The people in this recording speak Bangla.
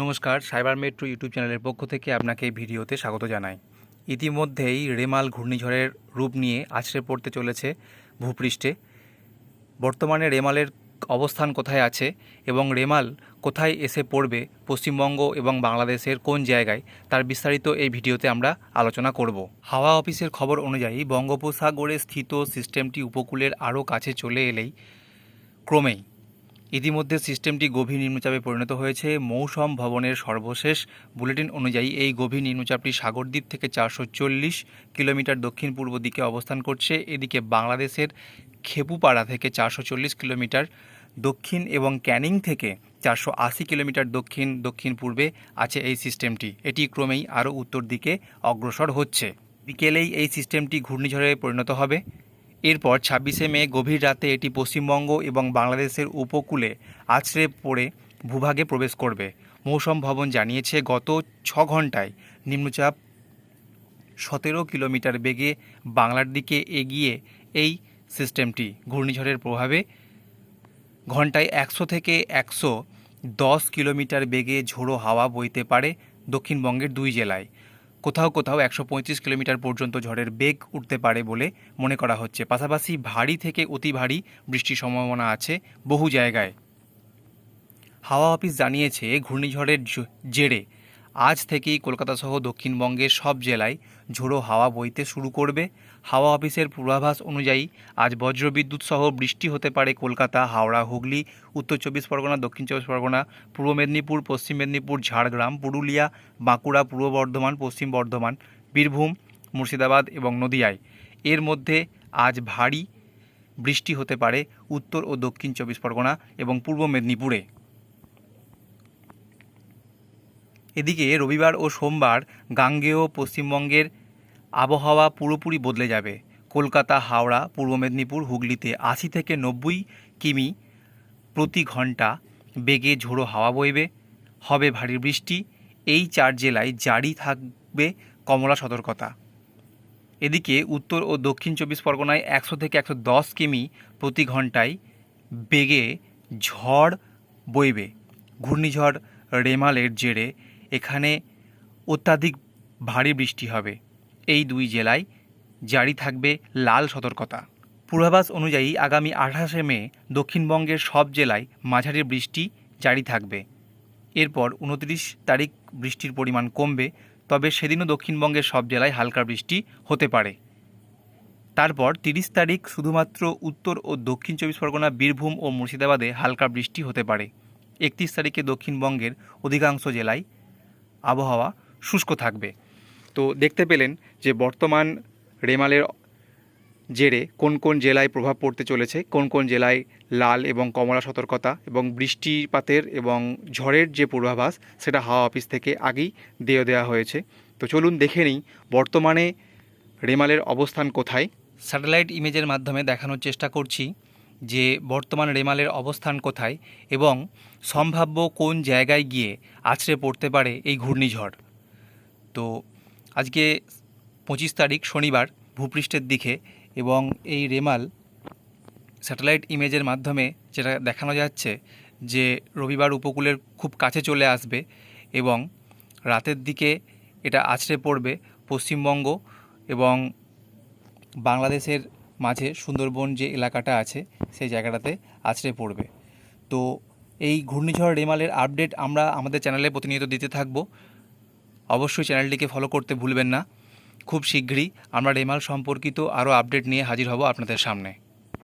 নমস্কার, সাইবার মেট্রো ইউটিউব চ্যানেলের পক্ষ থেকে আপনাকে এই ভিডিওতে স্বাগত জানাই। ইতিমধ্যেই রেমাল ঘূর্ণিঝড়ের রূপ নিয়ে আছড়ে পড়তে চলেছে ভূপৃষ্ঠে। বর্তমানে রেমালের অবস্থান কোথায় আছে এবং রেমাল কোথায় এসে পড়বে, পশ্চিমবঙ্গ এবং বাংলাদেশের কোন জায়গায়, তার বিস্তারিত এই ভিডিওতে আমরা আলোচনা করব। হাওয়া অফিসের খবর অনুযায়ী বঙ্গোপসাগরে স্থিত সিস্টেমটি উপকূলের আরও কাছে চলে এলেই ক্রমেই ইতিমধ্যে সিস্টেমটি গভীর নিম্নচাপে পরিণত হয়েছে। মৌসম ভবনের সর্বশেষ বুলেটিন অনুযায়ী এই গভীর নিম্নচাপটি সাগরদ্বীপ থেকে চারশো চল্লিশ কিলোমিটার দক্ষিণ পূর্ব দিকে অবস্থান করছে। এদিকে বাংলাদেশের খেপুপাড়া থেকে চারশো চল্লিশ কিলোমিটার দক্ষিণ এবং ক্যানিং থেকে চারশো আশি কিলোমিটার দক্ষিণ দক্ষিণ পূর্বে আছে এই সিস্টেমটি। এটি ক্রমেই আরও উত্তর দিকে অগ্রসর হচ্ছে। বিকেলেই এই সিস্টেমটি ঘূর্ণিঝড়ে পরিণত হবে। এরপর ছাব্বিশে মে গভীর রাতে এটি পশ্চিমবঙ্গ এবং বাংলাদেশের উপকূলে আছড়ে পড়ে ভূভাগে প্রবেশ করবে। মৌসম ভবন জানিয়েছে, গত ছ ঘন্টায় নিম্নচাপ সতেরো কিলোমিটার বেগে বাংলার দিকে এগিয়ে এই সিস্টেমটি। ঘূর্ণিঝড়ের প্রভাবে ঘন্টায় একশো থেকে একশো দশ কিলোমিটার বেগে ঝোড়ো হাওয়া বইতে পারে দক্ষিণবঙ্গের দুই জেলায়। কোথাও কোথাও একশো পঁয়ত্রিশ কিলোমিটার পর্যন্ত ঝড়ের বেগ উঠতে পারে বলে মনে করা হচ্ছে। পাশাপাশি ভারী থেকে অতি ভারী বৃষ্টির সম্ভাবনা আছে বহু জায়গায়। হাওয়া অফিস জানিয়েছে, ঘূর্ণিঝড়ের জেরে আজ থেকেই কলকাতা সহ দক্ষিণবঙ্গের সব জেলায় ঝোড়ো হাওয়া বইতে শুরু করবে। হাওয়া অফিসের পূর্বাভাস অনুযায়ী আজ বজ্রবিদ্যুৎ সহ বৃষ্টি হতে পারে কলকাতা, হাওড়া, হুগলি, উত্তর চব্বিশ পরগনা, দক্ষিণ চব্বিশ পরগনা, পূর্ব মেদিনীপুর, পশ্চিম মেদিনীপুর, ঝাড়গ্রাম, পুরুলিয়া, বাঁকুড়া, পূর্ব বর্ধমান, পশ্চিম বর্ধমান, বীরভূম, মুর্শিদাবাদ এবং নদিয়ায়। এর মধ্যে আজ ভারী বৃষ্টি হতে পারে উত্তর ও দক্ষিণ চব্বিশ পরগনা এবং পূর্ব মেদিনীপুরে। এদিকে রবিবার ও সোমবার গাঙ্গেয় পশ্চিমবঙ্গের আবহাওয়া পুরোপুরি বদলে যাবে। কলকাতা, হাওড়া, পূর্ব মেদিনীপুর, হুগলিতে আশি থেকে নব্বই কিমি প্রতি ঘণ্টা বেগে ঝোড়ো হাওয়া বইবে। হবে ভারী বৃষ্টি। এই চার জেলায় জারি থাকবে কমলা সতর্কতা। এদিকে উত্তর ও দক্ষিণ চব্বিশ পরগনায় একশো থেকে একশো দশ কিমি প্রতি ঘন্টায় বেগে ঝড় বইবে। ঘূর্ণিঝড় রেমালের জেরে এখানে অত্যাধিক ভারী বৃষ্টি হবে। এই দুই জেলায় জারি থাকবে লাল সতর্কতা। পূর্বাভাস অনুযায়ী আগামী আঠাশে মে দক্ষিণবঙ্গের সব জেলায় মাঝারি বৃষ্টি জারি থাকবে। এরপর উনত্রিশ তারিখ বৃষ্টির পরিমাণ কমবে, তবে সেদিনও দক্ষিণবঙ্গের সব জেলায় হালকা বৃষ্টি হতে পারে। তারপর তিরিশ তারিখ শুধুমাত্র উত্তর ও দক্ষিণ চব্বিশ পরগনা, বীরভূম ও মুর্শিদাবাদে হালকা বৃষ্টি হতে পারে। একত্রিশ তারিখে দক্ষিণবঙ্গের অধিকাংশ জেলায় আবহাওয়া শুষ্ক থাকবে। তো দেখতে পেলেন যে বর্তমান রেমালের জেরে কোন কোন জেলায় প্রভাব পড়তে চলেছে, কোন কোন জেলায় লাল এবং কমলা সতর্কতা এবং বৃষ্টিপাতের এবং ঝড়ের যে পূর্বাভাস সেটা হাওয়া অফিস থেকে আগেই দিয়ে দেওয়া হয়েছে। তো চলুন দেখে নিই বর্তমানে রেমালের অবস্থান কোথায়। স্যাটেলাইট ইমেজের মাধ্যমে দেখানোর চেষ্টা করছি। যে বর্তমান রেমালের অবস্থান কোথায় এবং সম্ভাব্য কোন জায়গায় গিয়ে আছড়ে পড়তে পারে এই ঘূর্ণিঝড়। তো আজকে পঁচিশ তারিখ শনিবার ভূপৃষ্ঠের দিকে এবং এই রেমাল স্যাটেলাইট ইমেজের মাধ্যমে যেটা দেখানো যাচ্ছে যে রবিবার উপকূলের খুব কাছে চলে আসবে এবং রাতের দিকে এটা আছড়ে পড়বে পশ্চিমবঙ্গ এবং বাংলাদেশের মাঝে সুন্দরবন যে এলাকাটা আছে, সেই জায়গাটাতে আছড়ে পড়বে। তো এই ঘূর্ণিঝড় রেমালের আপডেট আমরা আমাদের চ্যানেলে প্রতিনিয়ত দিতে থাকব। অবশ্যই চ্যানেলটিকে ফলো করতে ভুলবেন না। খুব শীঘ্রই আমরা রেমাল সম্পর্কিত আরও আপডেট নিয়ে হাজির হব আপনাদের সামনে।